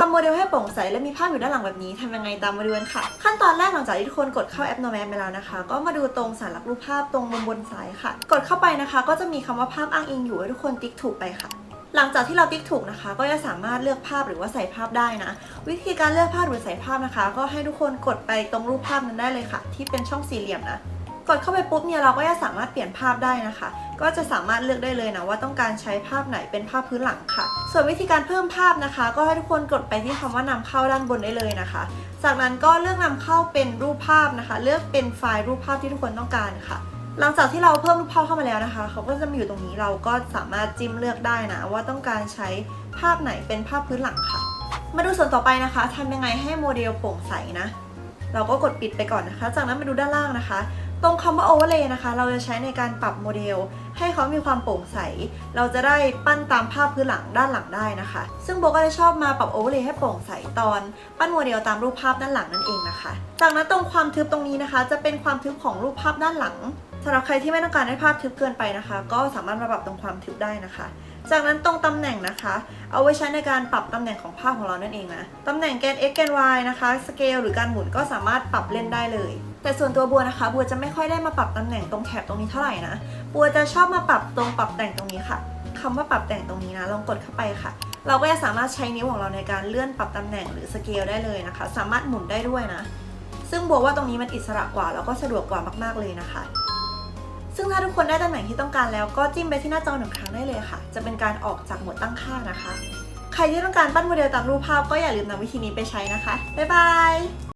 ทำโมเดลให้โปร่งใสและมีภาพอยู่ด้านหลังแบบนี้ทำยังไงตามมาดูกันค่ะ ขั้นตอนแรกหลังจากที่ทุกคนกดเข้าแอป Nomad ไปแล้วนะคะ ก็มาดูตรงสารลักรูปภาพตรงมุมบนซ้ายค่ะ กดเข้าไปนะคะ ก็จะมีคำว่าภาพอ้างอิงอยู่ให้ทุกคนติ๊กถูกไปค่ะหลังจากที่เราติ๊กถูกนะคะ ก็จะสามารถเลือกภาพหรือว่าใส่ภาพได้นะ วิธีการเลือกภาพหรือใส่ภาพนะคะ ก็ให้ทุกคนกดไปตรงรูปภาพนั้นได้เลยค่ะ ที่เป็นช่องสี่เหลี่ยมนะ กดเข้าไปปุ๊บเนี่ยเราก็จะสามารถเปลี่ยนภาพได้นะคะ ก็จะสามารถเลือกได้เลยนะว่าต้องการใช้ภาพไหนเป็นภาพพื้นหลังค่ะ ส่วนวิธีการเพิ่มภาพนะคะ ก็ให้ทุกคนกดไปที่คำว่านำเข้าด้านบนได้เลยนะคะ จากนั้นก็เลือกนำเข้าเป็นรูปภาพนะคะ เลือกเป็นไฟล์รูปภาพที่ทุกคนต้องการค่ะหลังจากที่เราเพิ่มรูปภาพเข้ามาแล้วนะคะ เขาก็จะมาอยู่ตรงนี้เราก็สามารถจิ้มเลือกได้นะ ว่าต้องการใช้ภาพไหนเป็นภาพพื้นหลังค่ะ มาดูส่วนต่อไปนะคะทำยังไงให้โมเดลโปร่งใสนะ เราก็กดปิดไปก่อนนะคะ จากนั้นมาดูด้านล่างนะคะ ตรงคำว่า overlay นะคะ เราจะใช้ในการปรับโมเดล ให้เขามีความโปร่งใส เราจะได้ปั้นตามภาพพื้นหลังด้านหลังได้นะคะ ซึ่งโบก็จะชอบมาปรับ overlay ให้โปร่งใสตอน ปั้นโมเดลตามรูปภาพด้านหลังนั่นเองนะคะ จากนั้นตรงความทึบตรงนี้นะคะ จะเป็นความทึบของรูปภาพด้านหลังสำหรับใครที่ไม่ต้องการให้ภาพทึบเกินไปนะคะ ก็สามารถมาปรับตรงความทึบได้นะคะ จากนั้นตรงตำแหน่งนะคะ เอาไว้ใช้ในการปรับตำแหน่งของภาพของเรานั่นเองนะตำแหน่งแกน x แกน y นะคะสเกลหรือการหมุนก็สามารถปรับเล่นได้เลย แต่ส่วนตัวบัวนะคะ บัวจะไม่ค่อยได้มาปรับตำแหน่งตรงแถบตรงนี้เท่าไหร่นะบัวจะชอบมาปรับตรงปรับแต่งตรงนี้ค่ะคำว่าปรับแต่งตรงนี้นะลองกดเข้าไปค่ะ เราก็จะสามารถใช้นิ้วของเราในการเลื่อนปรับตำแหน่งหรือสเกลได้เลยนะคะ สามารถหมุนได้ด้วยนะ ซึ่งบัวว่าตรงนี้มันอิสระกว่าแล้วก็สะดวกกว่ามากๆเลยนะคะ ซึ่งถ้าทุกคนได้ตำแหน่งที่ต้องการแล้วก็จิ้มไปที่หน้าจอหนึ่งครั้งได้เลยค่ะ จะเป็นการออกจากโหมดตั้งค่านะคะ ใครที่ต้องการปั้นโมเดลตามรูปภาพก็อย่าลืมนำวิธีนี้ไปใช้นะคะ บ๊ายบาย